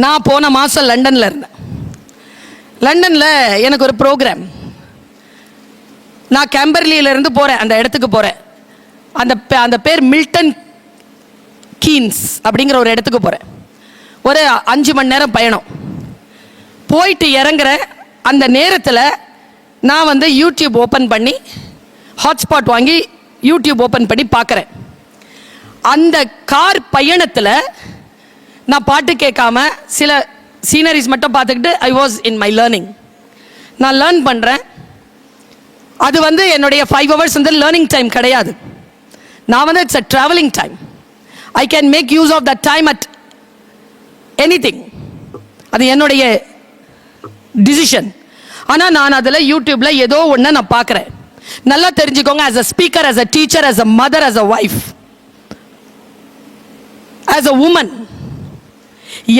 நான் போன மாதம் லண்டனில் இருந்தேன். லண்டனில் எனக்கு ஒரு ப்ரோக்ராம் நான் கேம்பர்லியிலேருந்து போகிறேன் அந்த இடத்துக்கு போகிறேன் அந்த பே- அந்த பேர் மில்டன் கீன்ஸ் அப்படிங்கிற ஒரு இடத்துக்கு போகிறேன் ஒரு அஞ்சு மணி நேரம் பயணம். போயிட்டு இறங்குற அந்த நேரத்தில் நான் வந்து யூடியூப் ஓப்பன் பண்ணி ஹாட்ஸ்பாட் வாங்கி யூடியூப் ஓப்பன் பண்ணி பார்க்குறேன் அந்த கார் பயணத்தில் நான் பாட்டு கேட்காம சில சீனரிஸ் மட்டும் பார்த்துக்கிட்டு I was in my learning நான் லேர்ன் பண்ணுறேன் அது வந்து என்னுடைய ஃபைவ் ஹவர்ஸ் வந்து லேர்னிங் டைம் கிடையாது. நான் வந்து it's a travelling time I can make use of that time at any அது என்னுடைய டிசிஷன் ஆனால் நான் அதில் யூடியூப்பில் ஏதோ ஒன்று நான் பார்க்குறேன். நல்லா தெரிஞ்சுக்கோங்க as a speaker as a teacher as a mother as a wife as a woman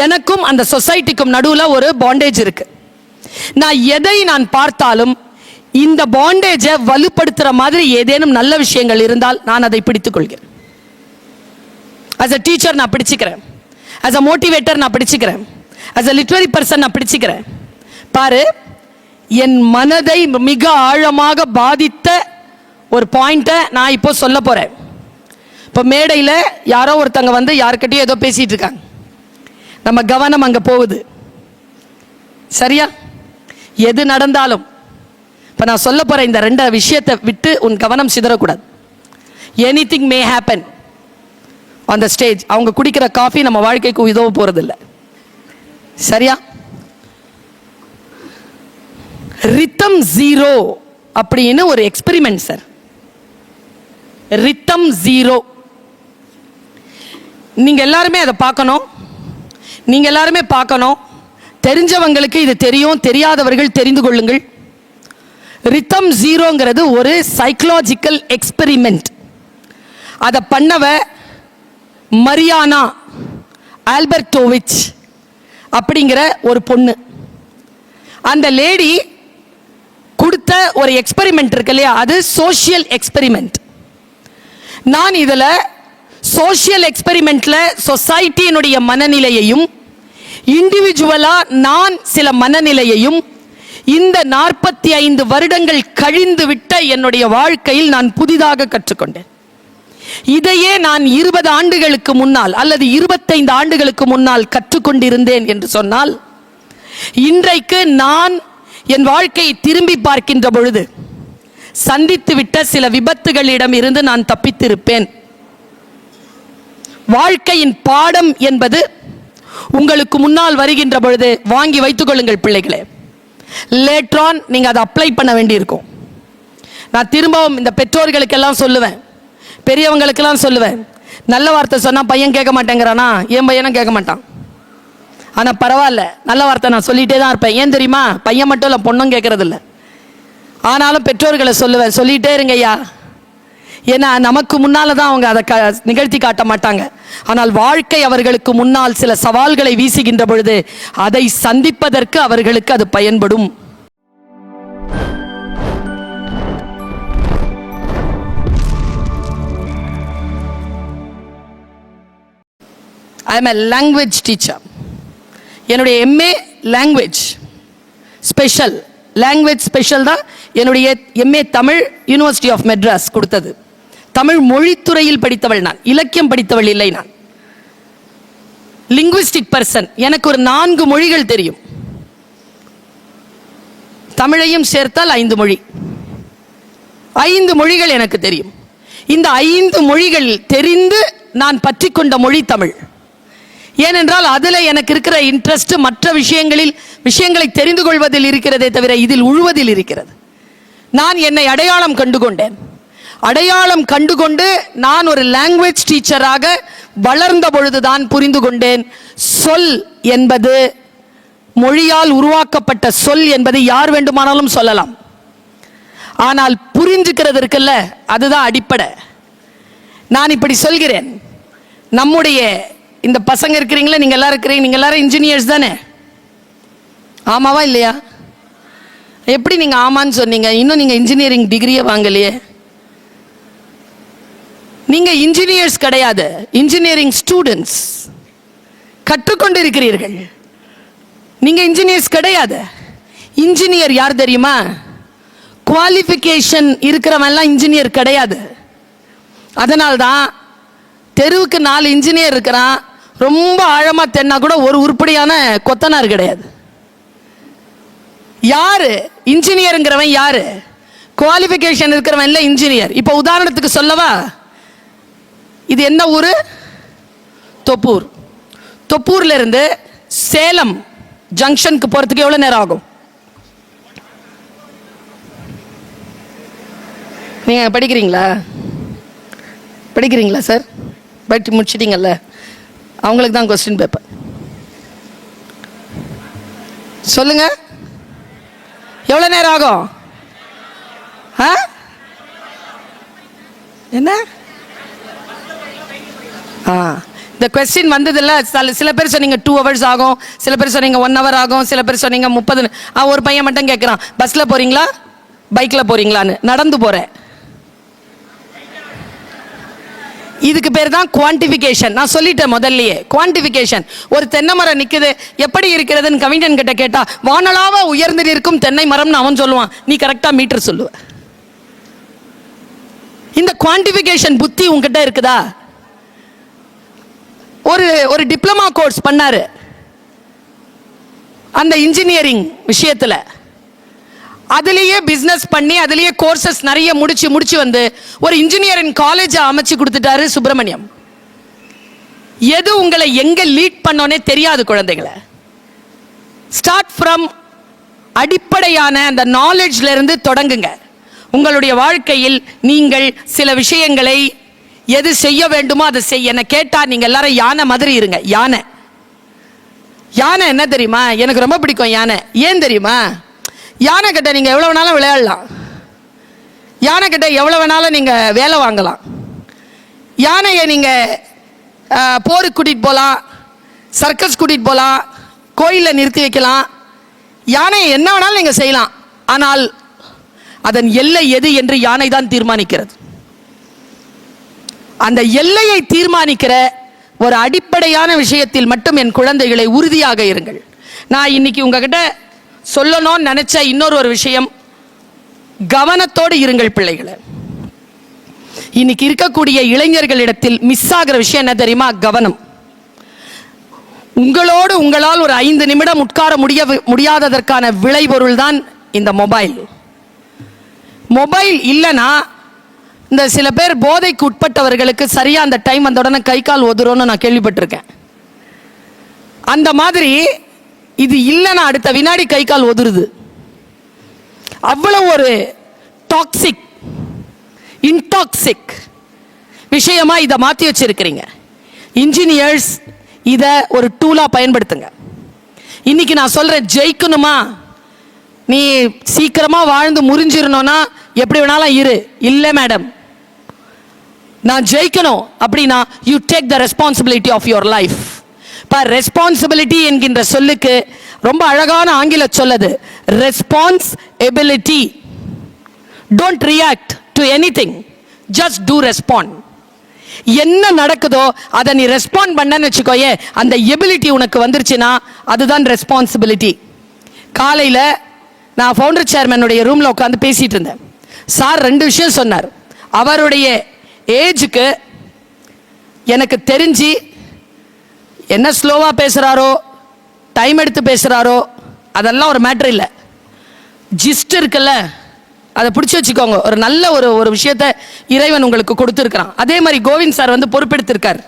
எனக்கும் அந்த சொசைட்டிக்கும் நடுவில் ஒரு பாண்டேஜ் இருக்கு. நான் எதை நான் பார்த்தாலும் இந்த பாண்டேஜை வலுப்படுத்துற மாதிரி ஏதேனும் நல்ல விஷயங்கள் இருந்தால் நான் அதை பிடித்துக் கொள்கிறேன் அ டீச்சர் நான் பிடிச்சிக்கிறேன். அஸ் அ மோட்டிவேட்டர் நான் பிடிச்சிக்கிறேன். அஸ் அ லிட்ரரி பர்சன் நான் பிடிச்சிக்கிறேன். பாரு என் மனதை மிக ஆழமாக பாதித்த ஒரு பாயிண்ட்டை நான் இப்போ சொல்ல போகிறேன் இப்போ மேடையில் யாரோ ஒருத்தங்க வந்து யாருக்கிட்டையும் ஏதோ பேசிகிட்டு இருக்காங்க. நம்ம கவனம் அங்கே போகுது. சரியா? எது நடந்தாலும் இப்போ நான் சொல்ல போகிற இந்த ரெண்டு விஷயத்தை விட்டு உன் கவனம் சிதறக்கூடாது. Anything may happen on the stage அவங்க குடிக்கிற காஃபி நம்ம வாழ்க்கைக்கு உதவ போகிறதில்ல சரியா? ரித்தம் ஜீரோ அப்படின்னு ஒரு எக்ஸ்பெரிமெண்ட் சார் ரித்தம் ஜீரோ நீங்கள் எல்லாருமே அதை பார்க்கணும். நீங்கள் எல்லாருமே பார்க்கணும். தெரிஞ்சவங்களுக்கு இது தெரியும் தெரியாதவர்கள் தெரிந்து கொள்ளுங்கள். ரித்தம் ஜீரோங்கிறது ஒரு சைக்கலாஜிக்கல் எக்ஸ்பெரிமெண்ட் அதை பண்ணவ மரியானா ஆல்பர்டோவிச் அப்படிங்கிற ஒரு பொண்ணு. அந்த லேடி கொடுத்த ஒரு எக்ஸ்பெரிமெண்ட் இருக்கு இல்லையா? அது சோஷியல் எக்ஸ்பெரிமெண்ட் நான் இதில் சோஷியல் எக்ஸ்பெரிமெண்ட்ல சொசைட்டியினுடைய மனநிலையையும் இண்டிவிஜுவலா நான் சில மனநிலையையும் இந்த நாற்பத்தி ஐந்து வருடங்கள் கழிந்து விட்ட என்னுடைய வாழ்க்கையில் நான் புதிதாக கற்றுக்கொண்டேன். இதையே நான் இருபது ஆண்டுகளுக்கு முன்னால் அல்லது இருபத்தைந்து ஆண்டுகளுக்கு முன்னால் கற்றுக்கொண்டிருந்தேன் என்று சொன்னால் இன்றைக்கு நான் என் வாழ்க்கையை திரும்பி பார்க்கின்ற பொழுது சந்தித்துவிட்ட சில விபத்துகளிடம் இருந்து நான் தப்பித்திருப்பேன். வாழ்க்கையின் பாடம் என்பது உங்களுக்கு முன்னால் வருகின்ற பொழுது வாங்கி வைத்துக் கொள்ளுங்கள் பிள்ளைகளே லேட்ரான் நீங்கள் அதை அப்ளை பண்ண வேண்டியிருக்கும். நான் திரும்பவும் இந்த பெற்றோர்களுக்கெல்லாம் சொல்லுவேன். பெரியவங்களுக்கெல்லாம் சொல்லுவேன். நல்ல வார்த்தை சொன்னால் பையன் கேட்க மாட்டேங்கிறானா? என் பையனும் கேட்க மாட்டான். ஆனால் பரவாயில்ல நல்ல வார்த்தை நான் சொல்லிகிட்டே தான் இருப்பேன். ஏன் தெரியுமா? பையன் மட்டும் இல்லை பொண்ணும் கேட்கறதில்ல. ஆனாலும் பெற்றோர்களை சொல்லுவேன். சொல்லிகிட்டே இருங்க ஐயா ஏன்னா நமக்கு முன்னால் தான் அவங்க அதை க நிகழ்த்தி காட்ட மாட்டாங்க. ஆனால் வாழ்க்கை அவர்களுக்கு முன்னால் சில சவால்களை வீசுகின்ற பொழுது அதை சந்திப்பதற்கு அவர்களுக்கு அது பயன்படும். I am a language teacher என்னுடைய MA language special language special தான் என்னுடைய MA Tamil university of Madras கொடுத்தது. தமிழ் மொழித்துறையில் படித்தவள் நான் இலக்கியம் படித்தவள் இல்லை நான். லிங்குவிஸ்டிக் பர்சன் எனக்கு ஒரு நான்கு மொழிகள் தெரியும். தமிழையும் சேர்த்தால் ஐந்து மொழி. ஐந்து மொழிகள் எனக்கு தெரியும். இந்த ஐந்து மொழிகள் தெரிந்து நான் பற்றி கொண்ட மொழி தமிழ். ஏனென்றால் அதில் எனக்கு இருக்கிற இன்ட்ரெஸ்ட் மற்ற விஷயங்களில் விஷயங்களை தெரிந்து கொள்வதில் இருக்கிறதே தவிர இதில் உழுவதில் இருக்கிறது. நான் என்னை அடையாளம் கண்டு கொண்டேன் அடையாளம் கண்டுகொண்டு நான் ஒரு லாங்குவேஜ் டீச்சராக வளர்ந்த பொழுதுதான் புரிந்து கொண்டேன். சொல் என்பது மொழியால் உருவாக்கப்பட்ட சொல் என்பது யார் வேண்டுமானாலும் சொல்லலாம். ஆனால் புரிஞ்சுக்கிறது இருக்குல்ல அதுதான் அடிப்படை. நான் இப்படி சொல்கிறேன். நம்முடைய இந்த பசங்க இருக்கிறீங்களா நீங்க எல்லாரும் இருக்கிறீங்க நீங்க எல்லாரும் இன்ஜினியர்ஸ் தானே? ஆமாவா இல்லையா? எப்படி நீங்க ஆமான்னு சொன்னீங்க? இன்னும் நீங்க இன்ஜினியரிங் டிகிரியே வாங்கலையே. நீங்க இன்ஜினியர்ஸ் கிடையாது. இன்ஜினியரிங் ஸ்டூடெண்ட்ஸ் கற்றுக்கொண்டிருக்கிறீர்கள். நீங்க இன்ஜினியர்ஸ் கிடையாது. இன்ஜினியர் யார் தெரியுமா? குவாலிஃபிகேஷன் இருக்கிறவன்லாம் இன்ஜினியர் கிடையாது. அதனால்தான் தெருவுக்கு நாலு இன்ஜினியர் இருக்கிறான். ரொம்ப ஆழமாக தென்னா கூட ஒரு உருப்படியான கொத்தனார் கிடையாது. யாரு? இன்ஜினியருங்கிறவன் யாரு? குவாலிஃபிகேஷன் இருக்கிறவன் இல்லை இன்ஜினியர் இப்போ உதாரணத்துக்கு சொல்லவா? இது என்ன ஊர்? தொப்பூர். தொப்பூர்லேருந்து சேலம் ஜங்ஷனுக்கு போகிறதுக்கு எவ்வளோ நேரம் ஆகும்? நீங்கள் படிக்கிறீங்களா? படிக்கிறீங்களா சார் படித்து முடிச்சிட்டீங்கல்ல? அவங்களுக்கு தான் கொஸ்டின் பேப்பர் சொல்லுங்க. எவ்வளோ நேரம் ஆகும்? ஆ? என்ன? ஆ. இந்த கொஸ்டின் வந்ததில்ல. சில சில பேர் சொன்னீங்க டூ ஹவர்ஸ் ஆகும். சில பேர் சொன்னீங்க ஒன் ஹவர் ஆகும். சில பேர் சொன்னீங்க முப்பது. ஆ ஒரு பையன் மட்டும் கேட்குறான் பஸ்ஸில் போகிறீங்களா பைக்கில் போகிறீங்களான்னு நடந்து போகிறேன் இதுக்கு பேர் தான் குவான்டிஃபிகேஷன் நான் சொல்லிட்டேன் முதல்லயே. குவான்டிஃபிகேஷன் ஒரு தென்னை மரம் நிற்குது எப்படி இருக்கிறதுன்னு கவிஞன் கிட்ட கேட்டா வானலாவ உயர்ந்து நிற்கும் தென்னை மரம்னு அவன் சொல்லுவான். நீ கரெக்டாக மீட்டர் சொல்லுவ. இந்த குவான்டிஃபிகேஷன் புத்தி உங்ககிட்ட இருக்குதா? ஒரு ஒரு டிப்ளமா கோர்ஸ் பண்ணாரு. அந்த இன்ஜினியரிங் விஷயத்தில். அதுலேயே பிஸ்னஸ் பண்ணி அதுலேயே கோர்சஸ் நிறைய முடிச்சு முடிச்சு வந்து ஒரு இன்ஜினியரிங் காலேஜை அமைச்சு கொடுத்துட்டாரு சுப்பிரமணியம். எது உங்களை எங்கே லீட் பண்ணோனே தெரியாது குழந்தைங்களை ஸ்டார்ட் ஃப்ரம் அடிப்படையான அந்த நாலேஜ்லேருந்து தொடங்குங்க. உங்களுடைய வாழ்க்கையில் நீங்கள் சில விஷயங்களை எது செய்ய வேண்டுமோ அதை செய்ய என்னை கேட்டா நீங்க எல்லாரும் யானை மாதிரி இருங்க. யானை. யானை என்ன தெரியுமா? எனக்கு ரொம்ப பிடிக்கும் யானை. ஏன் தெரியுமா? யானை கிட்ட நீங்க எவ்வளவு வேணாலும் விளையாடலாம். யானை கிட்ட எவ்வளவு வேணாலும் நீங்க வேலை வாங்கலாம். யானையை நீங்க போருக்கு கூட்டிட்டு போகலாம் சர்க்கஸ் கூட்டிட்டு போகலாம் கோயிலில் நிறுத்தி வைக்கலாம். யானையை என்ன வேணாலும் நீங்கள் செய்யலாம். ஆனால் அதன் எல்லை எது என்று யானை தான் தீர்மானிக்கிறது. அந்த எல்லையை தீர்மானிக்கிற ஒரு அடிப்படையான விஷயத்தில் மட்டும் என் குழந்தைகளை உறுதியாக இருங்கள். நான் இன்னைக்கு உங்ககிட்ட சொல்லணும்னு நினைச்ச இன்னொரு ஒரு விஷயம். கவனத்தோடு இருங்கள் பிள்ளைகளை. இன்னைக்கு இருக்கக்கூடிய இளைஞர்களிடத்தில் மிஸ் ஆகிற விஷயம் என்ன தெரியுமா? கவனம். உங்களோடு உங்களால் ஒரு ஐந்து நிமிடம் உட்கார முடிய முடியாததற்கான விளைபொருள் தான் இந்த மொபைல் மொபைல் இல்லைன்னா இந்த சில பேர் போதைக்கு உட்பட்டவர்களுக்கு சரியா அந்த டைம் அந்த உடனே கை கால் ஒதுரும்னு நான் கேள்விப்பட்டிருக்கேன். அந்த மாதிரி இது இல்லைன்னா அடுத்த வினாடி கை கால் ஒதுருது. அவ்வளவு ஒரு டாக்ஸிக் இன்டாக்சிக் விஷயமா இதை மாற்றி வச்சிருக்கிறீங்க. இன்ஜினியர்ஸ் இதை ஒரு டூலாக பயன்படுத்துங்க. இன்னைக்கு நான் சொல்றேன் ஜெயிக்கணுமா? நீ சீக்கிரமா வாழ்ந்து முறிஞ்சிடணும்னா எப்படி வேணாலும் இரு. இல்லை மேடம் நான் ஜெயிக்கணும் அப்படின்னா you take the responsibility of your life இப்போ ரெஸ்பான்சிபிலிட்டி என்கின்ற சொல்லுக்கு ரொம்ப அழகான ஆங்கில சொல்லது. Response ability don't react to anything just to respond என்ன நடக்குதோ அதை நீ ரெஸ்பாண்ட் பண்ணன்னு வச்சுக்கோயே அந்த எபிலிட்டி உனக்கு வந்துருச்சுன்னா அதுதான் ரெஸ்பான்சிபிலிட்டி காலையில் நான் ஃபவுண்டர் சேர்மனுடைய ரூமில் உட்காந்து பேசிகிட்டு இருந்தேன். சார் ரெண்டு விஷயம் சொன்னார். அவருடைய ஏஜுக்கு எனக்கு தெரிஞ்சு என்ன ஸ்லோவாக பேசுகிறாரோ டைம் எடுத்து பேசுகிறாரோ அதெல்லாம் ஒரு மேட்ரு இல்லை. ஜிஸ்ட் இருக்குல்ல அதை பிடிச்சி வச்சுக்கோங்க. ஒரு நல்ல ஒரு ஒரு விஷயத்த இறைவன் உங்களுக்கு கொடுத்துருக்கிறான். அதே மாதிரி கோவிந்த் சார் வந்து பொறுப்பெடுத்திருக்கார்.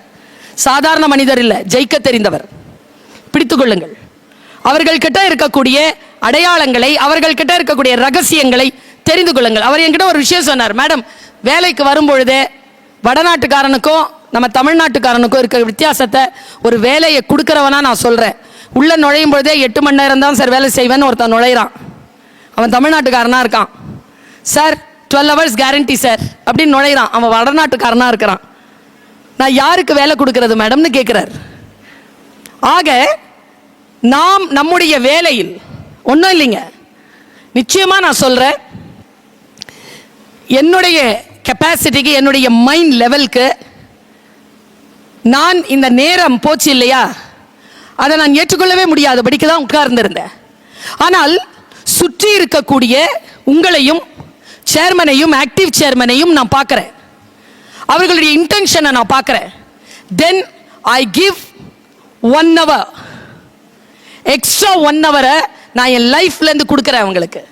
சாதாரண மனிதர் இல்லை ஜெயிக்க தெரிந்தவர். பிடித்து கொள்ளுங்கள். அவர்கள் கிட்ட இருக்கக்கூடிய அடையாளங்களை அவர்கள் கிட்ட இருக்கக்கூடிய ரகசியங்களை தெரிந்து கொள்ளுங்கள். அவர் என்கிட்ட ஒரு விஷயம் சொன்னார் மேடம் வேலைக்கு வரும்பொழுதே வடநாட்டுக்காரனுக்கும் நம்ம தமிழ்நாட்டுக்காரனுக்கும் இருக்கிற வித்தியாசத்தை ஒரு வேலையை கொடுக்குறவனா நான் சொல்கிறேன் உள்ளே நுழையும் பொழுதே எட்டு மணி நேரம் தான் சார் வேலை செய்வேன்னு ஒருத்தன் நுழையிறான். அவன் தமிழ்நாட்டுக்காரனாக இருக்கான். Sir twelve hours guarantee sir அப்படின்னு நுழையிறான். அவன் வடநாட்டுக்காரனாக இருக்கிறான். நான் யாருக்கு வேலை கொடுக்கறது மேடம்னு கேட்குறார் ஆக நாம் நம்முடைய வேலையில் ஒன்றும் இல்லைங்க. நிச்சயமாக நான் சொல்கிறேன் என்னுடைய கெப்பாசிட்டிக்கு என்னுடைய மைண்ட் லெவலுக்கு நான் இந்த நேரம் போச்சு இல்லையா? அதை நான் ஏற்றுக்கொள்ளவே முடியாதபடிக்கு தான் உட்கார்ந்திருந்தேன். ஆனால் சுற்றி இருக்கக்கூடிய உங்களையும் சேர்மனையும் ஆக்டிவ் சேர்மனையும் நான் பார்க்குறேன். அவர்களுடைய இன்டென்ஷனை நான் பார்க்குறேன். Then I give one hour extra one ஹவரை நான் என் லைஃப்லேருந்து கொடுக்குறேன் அவங்களுக்கு.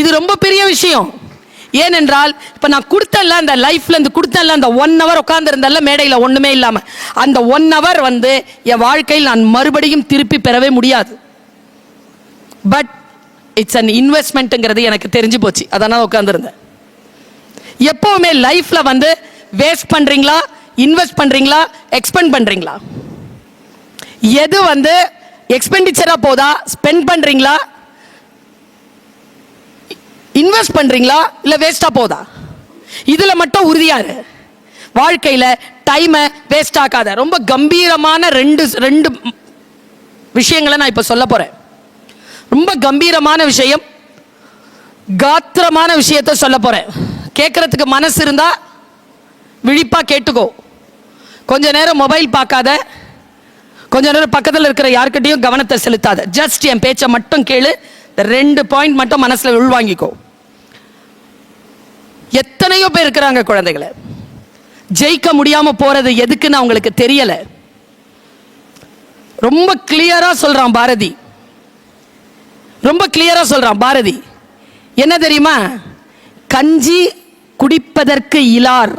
இது ரொம்ப பெரிய விஷயம். ஏனென்றால் இப்போ நான் கொடுத்தல அந்த லைஃப்லேருந்து கொடுத்தல அந்த ஒன் ஹவர் உட்காந்துருந்தல மேடையில் ஒன்றுமே இல்லாமல் அந்த ஒன் ஹவர் வந்து என் வாழ்க்கையில் நான் மறுபடியும் திருப்பி பெறவே முடியாது. பட் இட்ஸ் அன் இன்வெஸ்ட்மெண்ட்டுங்கிறது எனக்கு தெரிஞ்சு போச்சு. அதனால் உட்காந்துருந்தேன் எப்போவுமே லைஃப்பில் வந்து வேஸ்ட் பண்ணுறீங்களா இன்வெஸ்ட் பண்ணுறீங்களா எக்ஸ்பெண்ட் பண்ணுறீங்களா எது வந்து எக்ஸ்பெண்டிச்சராக போதா ஸ்பெண்ட் பண்ணுறீங்களா இன்வெஸ்ட் பண்ணுறீங்களா இல்லை வேஸ்ட்டாக போதா? இதில் மட்டும் உறுதியாரு வாழ்க்கையில் டைமை வேஸ்ட் ஆக்காத. ரொம்ப கம்பீரமான ரெண்டு ரெண்டு விஷயங்களை நான் இப்போ சொல்ல போகிறேன் ரொம்ப கம்பீரமான விஷயம் காத்திரமான விஷயத்த சொல்ல போகிறேன் கேட்குறதுக்கு மனசு இருந்தால் விழிப்பாக கேட்டுக்கோ. கொஞ்ச நேரம் மொபைல் பார்க்காத. கொஞ்ச நேரம் பக்கத்தில் இருக்கிற யார்கிட்டயும் கவனத்தை செலுத்தாத. ஜஸ்ட் என் பேச்சை மட்டும் கேளு. இந்த ரெண்டு பாயிண்ட் மட்டும் மனசில் உள்வாங்கிக்கோ. எத்தனையோ பேர் இருக்கிறாங்க குழந்தைகளை. ஜெயிக்க முடியாம போறது எதுக்குன்னு அவங்களுக்கு தெரியல. ரொம்ப கிளியரா சொல்றான் பாரதி. ரொம்ப கிளியரா சொல்றான் பாரதி. என்ன தெரியுமா? கஞ்சி குடிப்பதற்கு இலார்.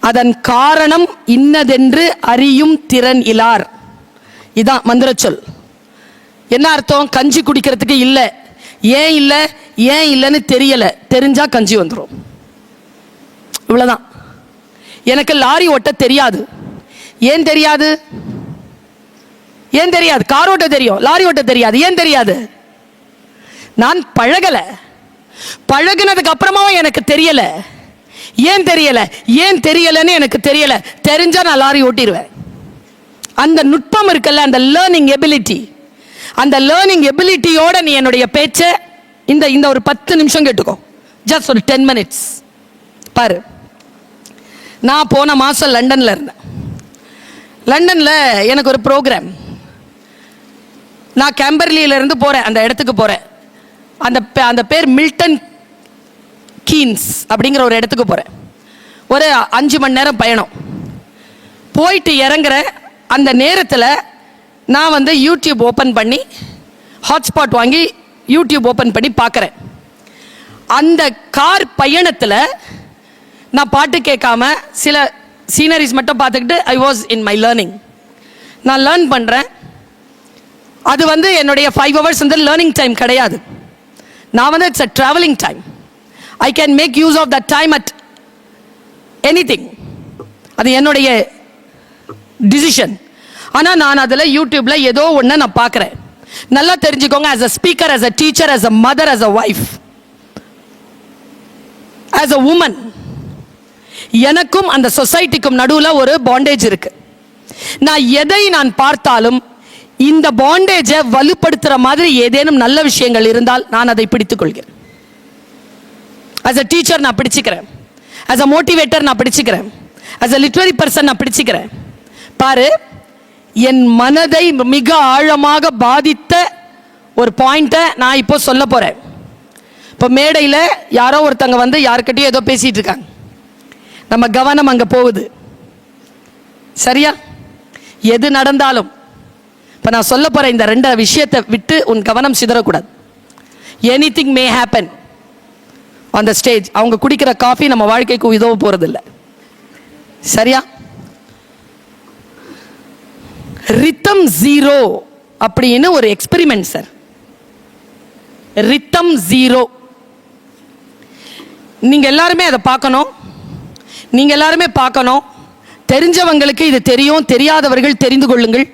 அதன் காரணம் இன்னதென்று அறியும் திறன் இலார். இதான் மந்திரச்சொல். என்ன அர்த்தம்? கஞ்சி குடிக்கிறதுக்கு இல்லை. ஏன் இல்லை? ஏன் இல்லைன்னு தெரியல. தெரிஞ்சா கஞ்சி வந்துடும் இவ்வளோதான் எனக்கு லாரி ஓட்ட தெரியாது. ஏன் தெரியாது? ஏன் தெரியாது? கார் ஓட்ட தெரியும். லாரி ஓட்ட தெரியாது. ஏன் தெரியாது? நான் பழகலை. பழகினதுக்கு அப்புறமாவும் எனக்கு தெரியலை. ஏன் தெரியல? ஏன் தெரியலன்னு எனக்கு தெரியல. தெரிஞ்சா நான் லாரி ஓட்டிடுவேன் அந்த நுட்பம் இருக்குல்ல அந்த லேர்னிங் எபிலிட்டி அந்த லேர்னிங் எபிலிட்டியோட நீ என்னுடைய பேச்சை இந்த இந்த ஒரு பத்து நிமிஷம் கேட்டுக்கோ. ஜஸ்ட் ஒரு டென் மினிட்ஸ் பாரு. நான் போன மாதம் லண்டனில் இருந்தேன். லண்டனில் எனக்கு ஒரு ப்ரோக்ராம் நான் கேம்பர்லியிலேருந்து போகிறேன் அந்த இடத்துக்கு போகிறேன் அந்த பே- அந்த பேர் மில்டன் கீன்ஸ் அப்படிங்கிற ஒரு இடத்துக்கு போகிறேன் ஒரு அஞ்சு மணி நேரம் பயணம். போயிட்டு இறங்குற அந்த நேரத்தில் நான் வந்து யூடியூப் ஓப்பன் பண்ணி ஹாட்ஸ்பாட் வாங்கி யூடியூப் ஓப்பன் பண்ணி பார்க்குறேன் அந்த கார் பயணத்தில் நான் பாட்டு கேட்காம சில சீனரிஸ் மட்டும் பார்த்துக்கிட்டு I was in my learning நான் லேர்ன் பண்ணுறேன் அது வந்து என்னுடைய ஃபைவ் ஹவர்ஸ் வந்து லேர்னிங் டைம் கிடையாது. நான் வந்து it's a travelling time I can make use of the time at any அது என்னுடைய டிசிஷன் ஆனால் நான் அதில் யூடியூப்பில் ஏதோ ஒன்று நான் பார்க்குறேன். நல்லா தெரிஞ்சுக்கோங்க as a speaker as a teacher as a mother as a wife as a woman எனக்கும் அந்த சொசைட்டிக்கும் நடுவில் ஒரு பாண்டேஜ் இருக்கு. நான் எதை நான் பார்த்தாலும் இந்த பாண்டேஜை வலுப்படுத்துற மாதிரி ஏதேனும் நல்ல விஷயங்கள் இருந்தால் நான் அதை பிடித்துக் கொள்கிறேன் அஸ் அ டீச்சர் நான் பிடிச்சிக்கிறேன். அஸ் அ மோட்டிவேட்டர் நான் பிடிச்சிக்கிறேன். அஸ் அ லிட்ரரி பர்சன் நான் பிடிச்சிக்கிறேன். பாரு என் மனதை மிக ஆழமாக பாதித்த ஒரு பாயிண்ட்டை நான் இப்போ சொல்ல போறேன். இப்போ மேடையில் யாரோ ஒருத்தங்க வந்து யாருக்கிட்டையும் ஏதோ பேசிட்டு இருக்காங்க. நம்ம கவனம் அங்கே போகுது. சரியா? எது நடந்தாலும் இப்போ நான் சொல்ல போகிற இந்த ரெண்டு விஷயத்தை விட்டு உன் கவனம் சிதறக்கூடாது. Anything may happen the stage அவங்க குடிக்கிற காஃபி நம்ம வாழ்க்கைக்கு உதவ போகிறதில்ல சரியா? ரித்தம் ஜீரோ அப்படின்னு ஒரு எக்ஸ்பெரிமெண்ட் சார் ரித்தம் ஜீரோ நீங்கள் எல்லாருமே அதை பார்க்கணும். நீங்கள் எல்லாருமே பார்க்கணும். தெரிஞ்சவங்களுக்கு இது தெரியும் தெரியாதவர்கள் தெரிந்து கொள்ளுங்கள்.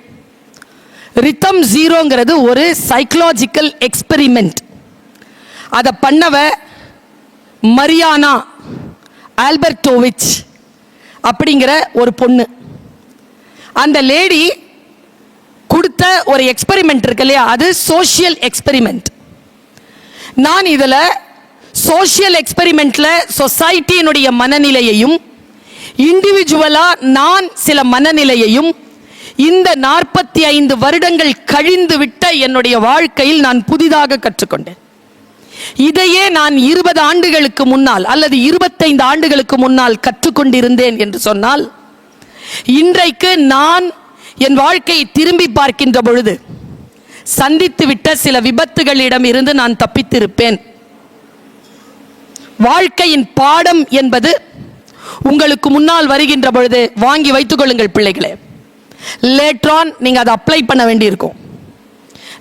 ரித்தம் ஜீரோங்கிறது ஒரு சைக்கலாஜிக்கல் எக்ஸ்பெரிமெண்ட் அதை பண்ணவ மரியானா ஆல்பர்டோவிச் அப்படிங்கிற ஒரு பொண்ணு. அந்த லேடி கொடுத்த ஒரு எக்ஸ்பெரிமெண்ட் இருக்கு இல்லையா? அது சோஷியல் எக்ஸ்பெரிமெண்ட் நான் இதில் சோஷியல் எக்ஸ்பெரிமெண்ட்டில் சொசைட்டியினுடைய மனநிலையையும் இண்டிவிஜுவலா நான் சில மனநிலையையும் இந்த நாற்பத்தி ஐந்து வருடங்கள் கழிந்து விட்ட என்னுடைய வாழ்க்கையில் நான் புதிதாக கற்றுக்கொண்டேன். இதையே நான் இருபது ஆண்டுகளுக்கு முன்னால் அல்லது இருபத்தைந்து ஆண்டுகளுக்கு முன்னால் கற்றுக்கொண்டிருந்தேன் என்று சொன்னால் இன்றைக்கு நான் என் வாழ்க்கையை திரும்பி பார்க்கின்ற பொழுது சந்தித்து விட்ட சில விபத்துகளிடம் இருந்து நான் தப்பித்திருப்பேன். வாழ்க்கையின் பாடம் என்பது உங்களுக்கு முன்னால் வருகின்ற பொழுது வாங்கி வைத்துக் கொள்ளுங்கள் பிள்ளைகளே. லேட்ரான் நீங்கள் அதை அப்ளை பண்ண வேண்டியிருக்கும்.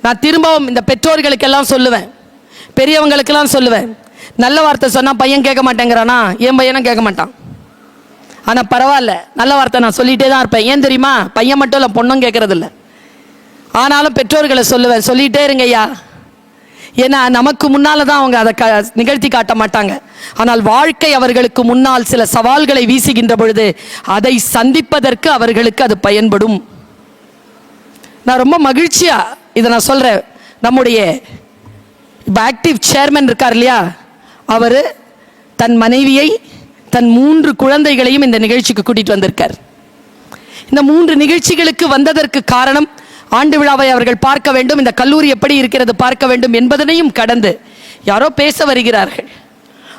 நான் திரும்பவும் இந்த பெற்றோர்களுக்கெல்லாம் சொல்லுவேன். பெரியவங்களுக்கெல்லாம் சொல்லுவேன். நல்ல வார்த்தை சொன்னால் பையன் கேட்க மாட்டேங்கிறானா? என் பையனும் கேட்க மாட்டான். ஆனால் பரவாயில்ல நல்ல வார்த்தை நான் சொல்லிகிட்டே தான் இருப்பேன். ஏன் தெரியுமா? பையன் மட்டும் இல்லை பொண்ணும் கேட்கறதில்ல. ஆனாலும் பெற்றோர்களை சொல்லுவேன். சொல்லிகிட்டே இருங்கய்யா ஏன்னா நமக்கு முன்னால தான் அவங்க அதை க நிகழ்த்தி காட்ட மாட்டாங்க. ஆனால் வாழ்க்கை அவர்களுக்கு முன்னால் சில சவால்களை வீசுகின்ற பொழுது அதை சந்திப்பதற்கு அவர்களுக்கு அது பயன்படும். நான் ரொம்ப மகிழ்ச்சியா இதை நான் சொல்கிறேன் நம்முடைய இப்போ ஆக்டிவ் சேர்மன் இருக்கார் இல்லையா? அவர் தன் மனைவியை தன் மூன்று குழந்தைகளையும் இந்த நிகழ்ச்சிக்கு கூட்டிகிட்டு வந்திருக்கார். இந்த மூன்று நிகழ்ச்சிகளுக்கு வந்ததற்கு காரணம் ஆண்டு விழாவை அவர்கள் பார்க்க வேண்டும். இந்த கல்லூரி எப்படி இருக்கிறது பார்க்க வேண்டும் என்பதனையும் கடந்து யாரோ பேச வருகிறார்கள்.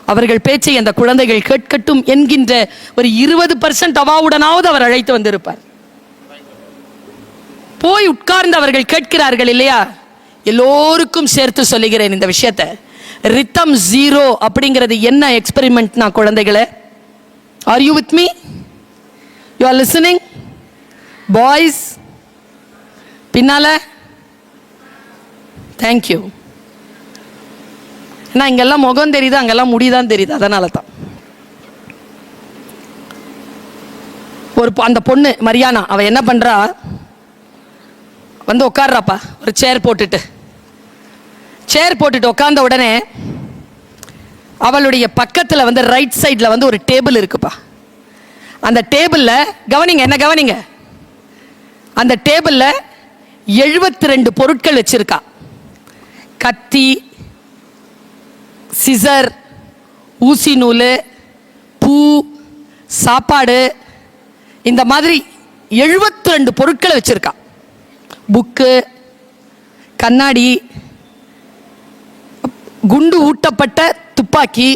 அவர்கள் பேச்சை அந்த குழந்தைகள் கேட்கட்டும் என்கின்ற ஒரு இருபது பர்சன்ட் அவாவுடனாவது அவர் அழைத்து வந்திருப்பார். போய் உட்கார்ந்து அவர்கள் கேட்கிறார்கள் இல்லையா? எல்லோருக்கும் சேர்த்து சொல்லுகிறேன் இந்த விஷயத்தை. ரித்தம் ஜீரோ அப்படிங்கிறது என்ன எக்ஸ்பெரிமெண்ட்னா குழந்தைகளை? Are you with me you are listening boys பின்னால. தேங்க்யூ ஏன்னா இங்கெல்லாம் முகம் தெரியுது அங்கெல்லாம் முடிதான் தெரியுது. அதனால தான் ஒரு அந்த பொண்ணு மரியானா அவள் என்ன பண்ணுறா வந்து உட்கார்றாப்பா. ஒரு சேர் போட்டுட்டு. சேர் போட்டுட்டு உட்காந்த உடனே அவளுடைய பக்கத்தில் வந்து ரைட் சைடில் வந்து ஒரு டேபிள் இருக்குப்பா. அந்த டேபிளில் கவனிங்க என்ன கவனிங்க? அந்த டேபிளில் எழுபத்தி ரெண்டு பொருட்கள் வச்சிருக்கா. கத்தி சிசர் ஊசி நூல் பூ சாப்பாடு இந்த மாதிரி எழுபத்தி ரெண்டு பொருட்களை வச்சுருக்கா. புக்கு கண்ணாடி குண்டு ஊட்டப்பட்ட துப்பாக்கி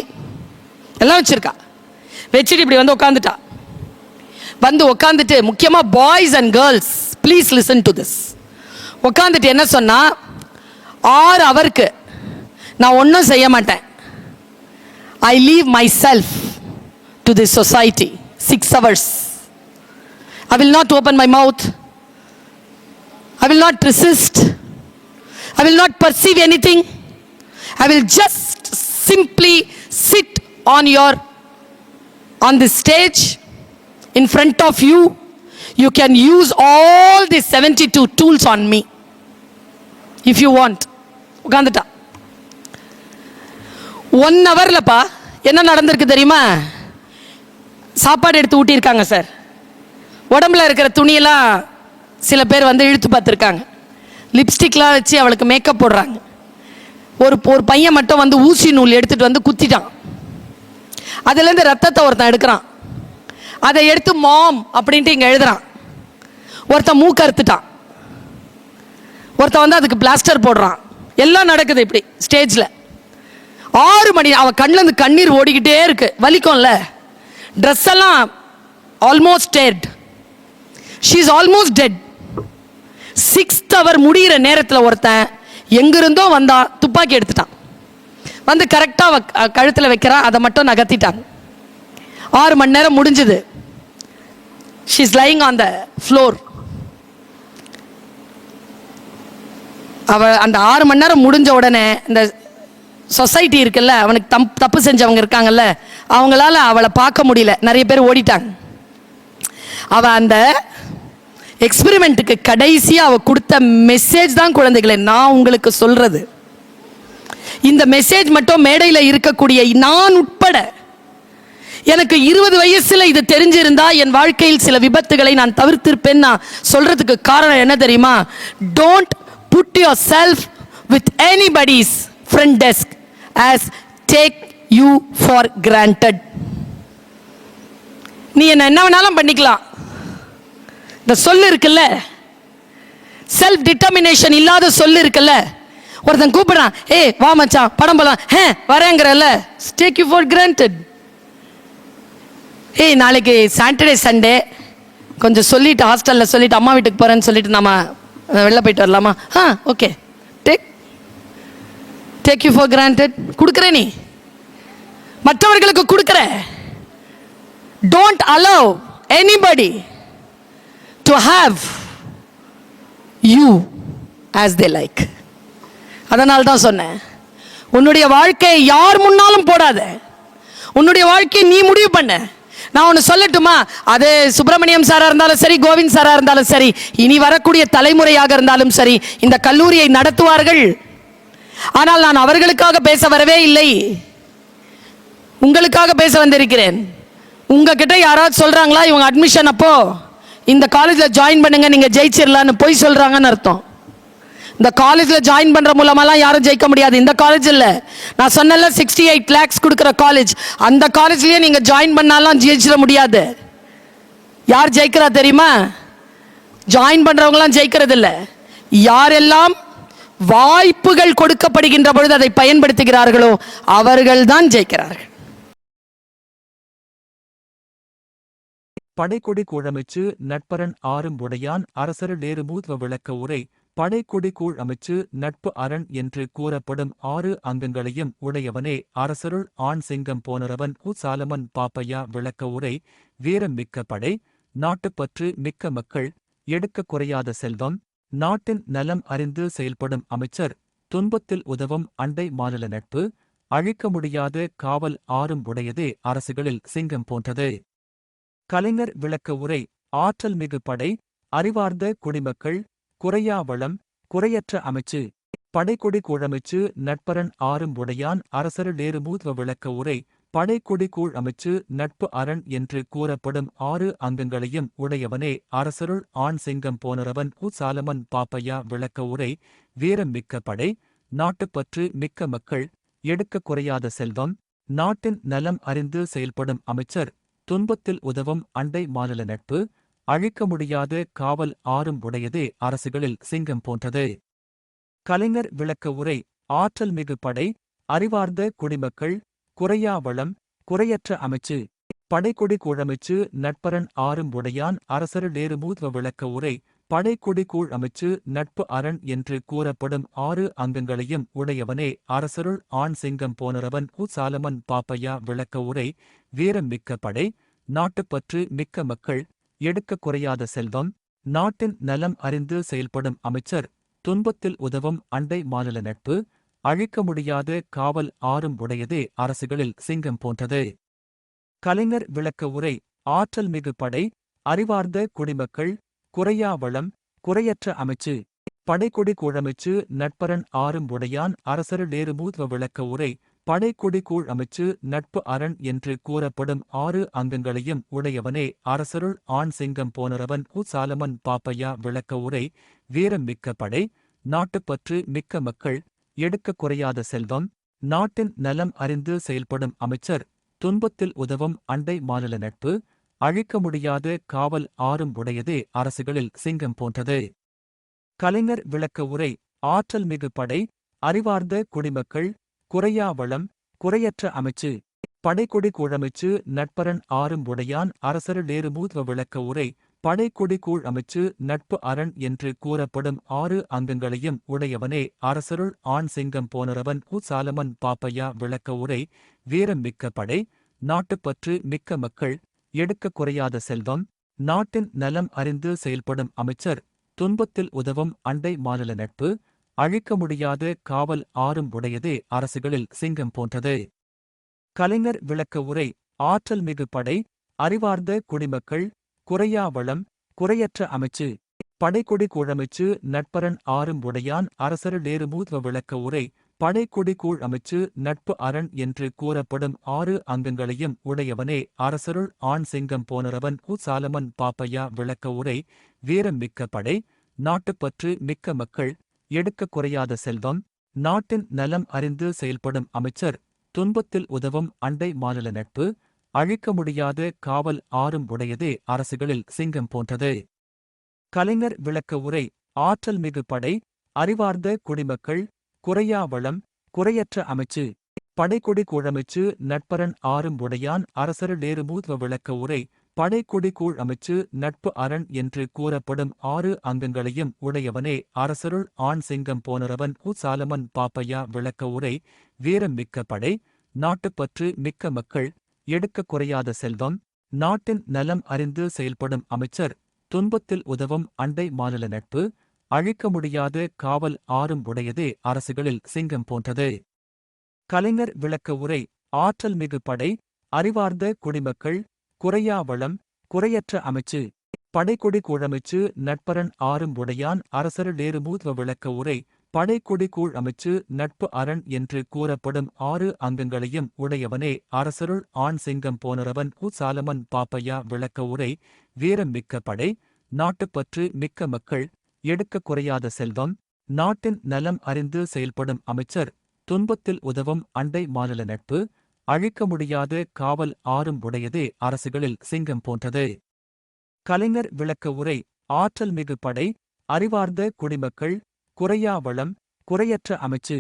எல்லாம் வச்சுருக்கா. வச்சுட்டு இப்படி வந்து உட்காந்துட்டா வந்து உட்காந்துட்டு முக்கியமாக boys and girls please listen to this உட்காந்துட்டு என்ன சொன்னா ஆறு அவருக்கு நான் ஒன்றும் செய்ய மாட்டேன் I leave myself to the society six hours I will not open my mouth I will not resist. I will not perceive anything. I will just simply sit on your on the stage in front of you. You can use all the 72 tools on me if you want உட்காந்துட்டா one ஹவர்லப்பா என்ன நடந்திருக்கு தெரியுமா? சாப்பாடு எடுத்து ஊட்டியிருக்காங்க sir உடம்புல இருக்கிற துணியெல்லாம் சில பேர் வந்து இழுத்து பார்த்துருக்காங்க. லிப்ஸ்டிக்லாம் வச்சு அவளுக்கு மேக்கப் போடுறாங்க. ஒரு ஒரு பையன் மட்டும் வந்து ஊசி நூல் எடுத்துகிட்டு வந்து குத்திட்டான். அதுலேருந்து ரத்தத்தை ஒருத்தன் எடுக்கிறான். அதை எடுத்து மாம் அப்படின்ட்டு இங்கே எழுதுறான். ஒருத்தன் மூக்கறுத்துட்டான். ஒருத்தன் வந்து அதுக்கு பிளாஸ்டர் போடுறான். எல்லாம் நடக்குது இப்படி ஸ்டேஜில் ஆறு மணி அவன் கண்ணுல இருந்து கண்ணீர் ஓடிக்கிட்டே இருக்கு. வலிக்கும்ல. ட்ரெஸ் எல்லாம் almost dead she is almost dead sixth hour முடிகிற நேரத்தில் ஒருத்தன் எங்கிருந்தோ வந்தான் துப்பாக்கி எடுத்துட்டான். வந்து கரெக்டாக கழுத்தில் வைக்கிறான். அதை மட்டும் நகர்த்திட்டான். ஆறு மணி நேரம் முடிஞ்சுது. She is lying on the floor அவள் அந்த ஆறு மணி நேரம் முடிஞ்ச உடனே இந்த சொசைட்டி இருக்குல்ல அவனுக்கு தம் தப்பு செஞ்சவங்க இருக்காங்கல்ல அவங்களால அவளை பார்க்க முடியல. நிறைய பேர் ஓடிட்டாங்க. அவள் அந்த எக்ஸ்பெரிமெண்ட்டுக்கு கடைசியாக அவள் கொடுத்த மெசேஜ் தான் குழந்தைகளை நான் உங்களுக்கு சொல்கிறது இந்த மெசேஜ் மட்டும் மேடையில் இருக்கக்கூடிய நான் உட்பட எனக்கு இருபது வயசுல இது தெரிஞ்சிருந்தா என் வாழ்க்கையில் சில விபத்துகளை நான் தவிர்த்திருப்பேன். நான் சொல்றதுக்கு காரணம் என்ன தெரியுமா? Don't put yourself with anybody's front desk as take you for granted நீ என்ன என்ன வேணாலும் பண்ணிக்கலாம். இந்த சொல்லு இருக்குல்ல? செல்ஃப் டிட்டர்மினேஷன் இல்லாத சொல்லு இருக்குல்ல? ஒருத்தன் கூப்பிடுறான் ஏய் வா மச்சான் படம் போலாம். ஹே வரேங்கிறல்ல. டேக் யூ ஃபார் கிராண்டட் ஏய் நாளைக்கு சாட்டர்டே சண்டே கொஞ்சம் சொல்லிட்டு ஹாஸ்டலில் சொல்லிட்டு அம்மா வீட்டுக்கு போகிறேன்னு சொல்லிட்டு நம்ம வெளில போயிட்டு வரலாமா? ஆ okay take take you for granted கொடுக்குற நீ. மற்றவர்களுக்கு கொடுக்குற. Don't allow anybody to have you as they like அதனால தான் சொன்னேன். உன்னுடைய வாழ்க்கையை யார் முன்னாலும் போடாத. உன்னுடைய வாழ்க்கையை நீ முடிவு பண்ண. நான் ஒன்று சொல்லட்டுமா? அது சுப்பிரமணியம் சாராக இருந்தாலும் சரி கோவிந்த் சாராக இருந்தாலும் சரி இனி வரக்கூடிய தலைமுறையாக இருந்தாலும் சரி இந்த கல்லூரியை நடத்துவார்கள். ஆனால் நான் அவர்களுக்காக பேச வரவே இல்லை. உங்களுக்காக பேச வந்திருக்கிறேன். உங்ககிட்ட யாராவது சொல்கிறாங்களா இவங்க அட்மிஷன் அப்போ இந்த காலேஜில் ஜாயின் பண்ணுங்க நீங்கள் ஜெயிச்சிடலான்னு போய் சொல்கிறாங்கன்னு அர்த்தம். இந்த காலேஜில் ஜாயின் பண்ணுற மூலமாலாம் யாரும் ஜெயிக்க முடியாது. இந்த காலேஜ் இல்லை. நான் சொன்னல சிக்ஸ்டி எயிட் லேக்ஸ் கொடுக்குற காலேஜ் அந்த காலேஜ்லேயே நீங்கள் ஜாயின் பண்ணாலாம் ஜெயிச்சிட முடியாது. யார் ஜெயிக்கிறா தெரியுமா? ஜாயின் பண்ணுறவங்களாம் ஜெயிக்கிறது இல்லை யாரெல்லாம் வாய்ப்புகள் கொடுக்கப்படுகின்ற பொழுது அதை பயன்படுத்துகிறார்களோ அவர்கள் தான் ஜெயிக்கிறார்கள். படைக்கொடி குழமிச்சு நட்பரன் ஆறும் உடையான் அரசருளேறு மூத்வ விளக்க உரை. படைக்கொடி அமைச்சு நட்பு அரண் என்று கூறப்படும் ஆறு அங்கங்களையும் உடையவனே அரசருள் ஆண் சிங்கம் போனரவன் கூசாலமன் சாலமன் பாப்பையா விளக்க உரை வீரம் மிக்க படை நாட்டுப்பற்று மிக்க மக்கள் எடுக்க குறையாத செல்வம் நாட்டின் நலம் அறிந்து செயல்படும் அமைச்சர் துன்பத்தில் உதவும் அண்டை மாநில நட்பு அழிக்க முடியாத காவல் ஆறும் உடையதே அரசுகளில் சிங்கம் போன்றது. கலைஞர் விளக்க உரை ஆற்றல் மிகு படை அறிவார்ந்த குடிமக்கள் குறையா வளம் குறையற்ற அமைச்சு. படைக்கொடி கூழமைச்சு நட்பரன் ஆறும் உடையான் அரசருளேறு மூத்வ விளக்க உரை. படைக்கொடி கூழ் அமைச்சு நட்பு அரண் என்று கூறப்படும் ஆறு அங்கங்களையும் உடையவனே அரசருள் ஆண் சிங்கம் போனரவன் கூசாலமன் சாலமன் பாப்பையா விளக்க உரை. வீரம் மிக்க படை நாட்டுப்பற்று மிக்க மக்கள் எடுக்க குறையாத செல்வம். நாட்டின் நலம் அறிந்து செயல்படும் அமைச்சர் துன்பத்தில் உதவும் அண்டை மாநில நட்பு. அழிக்க முடியாத காவல் ஆறும் உடையதே அரசுகளில் சிங்கம் போன்றது. கலைஞர் விளக்க உரை ஆற்றல் மிகு படை அறிவார்ந்த குடிமக்கள் குறையா வளம் குறையற்ற அமைச்சு படைக்கொடி கூழமைச்சு நட்பரன் ஆறும் உடையான் அரசருளேறு மூத்வ விளக்க உரை படைக்கொடி கூழ் அமைச்சு நட்பு அரண் என்று கூறப்படும் ஆறு அங்கங்களையும் உடையவனே அரசருள் ஆண் சிங்கம் போனரவன் கூசாலமன் சாலமன் பாப்பையா விளக்க உரை வீரம் மிக்க படை நாட்டுப்பற்று மிக்க மக்கள் எடுக்க குறையாத செல்வம் நாட்டின் நலம் அறிந்து செயல்படும் அமைச்சர் துன்பத்தில் உதவும் அண்டை மாநில நட்பு அழிக்க முடியாத காவல் ஆறும் உடையதே அரசுகளில் சிங்கம் போன்றது. கலைஞர் விளக்க உரை ஆற்றல் மிகு படை அறிவார்ந்த குடிமக்கள் குறையா வளம் குறையற்ற அமைச்சு. படைக்கொடி கூழமைச்சு நட்பரன் ஆறும் உடையான் அரசருளேறு மூத்வ விளக்க உரை படைக்கொடி அமைச்சு நட்பு அரண் என்று கூறப்படும் ஆறு அங்கங்களையும் உடையவனே அரசருள் ஆண் சிங்கம் போனரவன் கூசாலமன் சாலமன் பாப்பையா விளக்க உரை வீரம் மிக்க படை நாட்டுப்பற்று மிக்க மக்கள் எடுக்க குறையாத செல்வம் நாட்டின் நலம் அறிந்து செயல்படும் அமைச்சர் துன்பத்தில் உதவும் அண்டை மாநில நட்பு அழிக்க முடியாத காவல் ஆறும் உடையதே அரசுகளில் சிங்கம் போன்றது. கலைஞர் விளக்க உரை ஆற்றல் மிகு படை அறிவார்ந்த குடிமக்கள் குறையா வளம் குறையற்ற அமைச்சு. படைக்கொடி கூழமைச்சு நட்பரன் ஆறும் உடையான் அரசருலேறுமூத்வ விளக்க உரை. படைக்கொடி கூழ் அமைச்சு நட்பு அரண் என்று கூறப்படும் ஆறு அங்கங்களையும் உடையவனே அரசருள் ஆண் சிங்கம் போனரவன் கூசாலமன் சாலமன் பாப்பையா விளக்க உரை. வீரம் மிக்க படை நாட்டுப்பற்று மிக்க மக்கள் எடுக்க குறையாத செல்வம். நாட்டின் நலம் அறிந்து செயல்படும் அமைச்சர் துன்பத்தில் உதவும் அண்டை மாநில நட்பு. அழிக்க முடியாத காவல் ஆறும் உடையதே அரசுகளில் சிங்கம் போன்றது. கலைஞர் விளக்க உரை ஆற்றல் மிகு படை அறிவார்ந்த குடிமக்கள் குறையா வளம் குறையற்ற அமைச்சு படைக்கொடி கூழமைச்சு நட்பரன் ஆறும் உடையான் அரசருளேறு மூத்வ விளக்க உரை படைக்கொடி கூழ் அமைச்சு நட்பு அரண் என்று கூறப்படும் ஆறு அங்கங்களையும் உடையவனே அரசருள் ஆண் சிங்கம் போனரவன் கூசாலமன் சாலமன் பாப்பையா விளக்க உரை வீரம் மிக்க படை நாட்டுப்பற்று மிக்க மக்கள் எடுக்க குறையாத செல்வம் நாட்டின் நலம் அறிந்து செயல்படும் அமைச்சர் துன்பத்தில் உதவும் அண்டை மாநில நட்பு அழிக்க முடியாத காவல் ஆறும் உடையதே அரசுகளில் சிங்கம் போன்றது. கலைஞர் விளக்க உரை ஆற்றல் மிகு படை அறிவார்ந்த குடிமக்கள் குறையா வளம் குறையற்ற அமைச்சு. படைக்கொடி கூழமைச்சு நட்பரன் ஆறும் உடையான் அரசருளேறுமூத்வ விளக்க உரை படைக்கொடி அமைச்சு நட்பு அரண் என்று கூறப்படும் ஆறு அங்கங்களையும் உடையவனே அரசருள் ஆண் சிங்கம் போனரவன் கூசாலமன் சாலமன் பாப்பையா விளக்க உரை வீரம் மிக்க படை நாட்டுப்பற்று மிக்க மக்கள் எடுக்க குறையாத செல்வம் நாட்டின் நலம் அறிந்து செயல்படும் அமைச்சர் துன்பத்தில் உதவும் அண்டை மாநில நட்பு அழிக்க முடியாத காவல் ஆறும் உடையதே அரசுகளில் சிங்கம் போன்றது. கலைஞர் விளக்க உரை ஆற்றல் மிகு படை அறிவார்ந்த குடிமக்கள் குறையா வளம் குறையற்ற அமைச்சு. படைக்கொடி கூழமைச்சு நட்பரன் ஆறும் உடையான் அரசருளேறுமூத்வ விளக்க உரை. படைக்கொடி கூழ் அமைச்சு நட்பு அரண் என்று கூறப்படும் ஆறு அங்கங்களையும் உடையவனே அரசருள் ஆண் சிங்கம் போனரவன் கூசாலமன் சாலமன் பாப்பையா விளக்க உரை. வீரம் மிக்க படை நாட்டுப்பற்று மிக்க மக்கள் எடுக்க குறையாத செல்வம். நாட்டின் நலம் அறிந்து செயல்படும் அமைச்சர் துன்பத்தில் உதவும் அண்டை மாநில நட்பு. அழிக்க முடியாத காவல் ஆறும் உடையதே அரசுகளில் சிங்கம் போன்றது. கலைஞர் விளக்க உரை ஆற்றல் மிகு படை அறிவார்ந்த குடிமக்கள் குறையா வளம் குறையற்ற அமைச்சு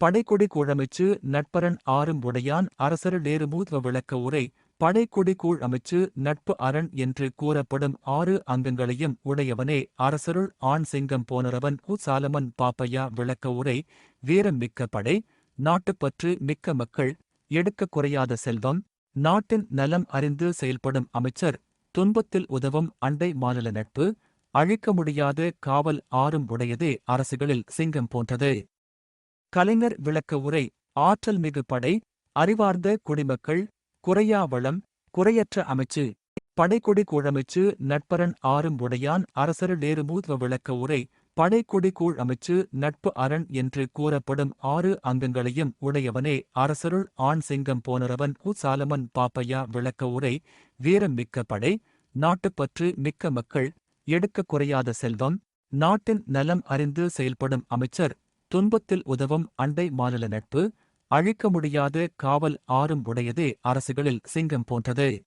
படைக்கொடி கூழமைச்சு நட்பரன் ஆறும் உடையான் அரசருளேறுமூத்வ விளக்க உரை படைக்கொடி கூழ் அமைச்சு நட்பு அரண் என்று கூறப்படும் ஆறு அங்கங்களையும் உடையவனே அரசருள் ஆண் சிங்கம் போனரவன் உ சாலமன் பாப்பையா விளக்க உரை வீரம் மிக்க படை நாட்டுப்பற்று மிக்க மக்கள் எடுக்க குறையாத செல்வம் நாட்டின் நலம் அறிந்து செயல்படும் அமைச்சர் துன்பத்தில் உதவும் அண்டை மாநில நட்பு அழிக்க முடியாத காவல் ஆறும் உடையதே அரசுகளில் சிங்கம் போன்றது. கலைஞர் விளக்க உரை ஆற்றல் மிகு படை அறிவார்ந்த குடிமக்கள் குறையா வளம் குறையற்ற அமைச்சு. படைக்கொடி கூழமைச்சு நட்பரன் ஆறும் உடையான் அரசருளேறுமூத்வ விளக்க உரை படைக்கொடி அமைச்சு நட்பு அரண் என்று கூறப்படும் ஆறு அங்கங்களையும் உடையவனே அரசருள் ஆண் சிங்கம் போனரவன் கூசாலமன் சாலமன் பாப்பையா விளக்க உரை வீரம் மிக்க படை நாட்டுப்பற்று மிக்க மக்கள் எடுக்க குறையாத செல்வம் நாட்டின் நலம் அறிந்து செயல்படும் அமைச்சர் துன்பத்தில் உதவும் அண்டை மாநில நட்பு அழிக்க முடியாத காவல் ஆறும் உடையதே அரசுகளில் சிங்கம் போன்றது.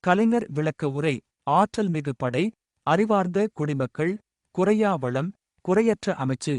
கலைஞர் விளக்க உரை ஆற்றல் மிகு படை அறிவார்ந்த குடிமக்கள் குறையா வளம் குறையற்ற அமைச்சு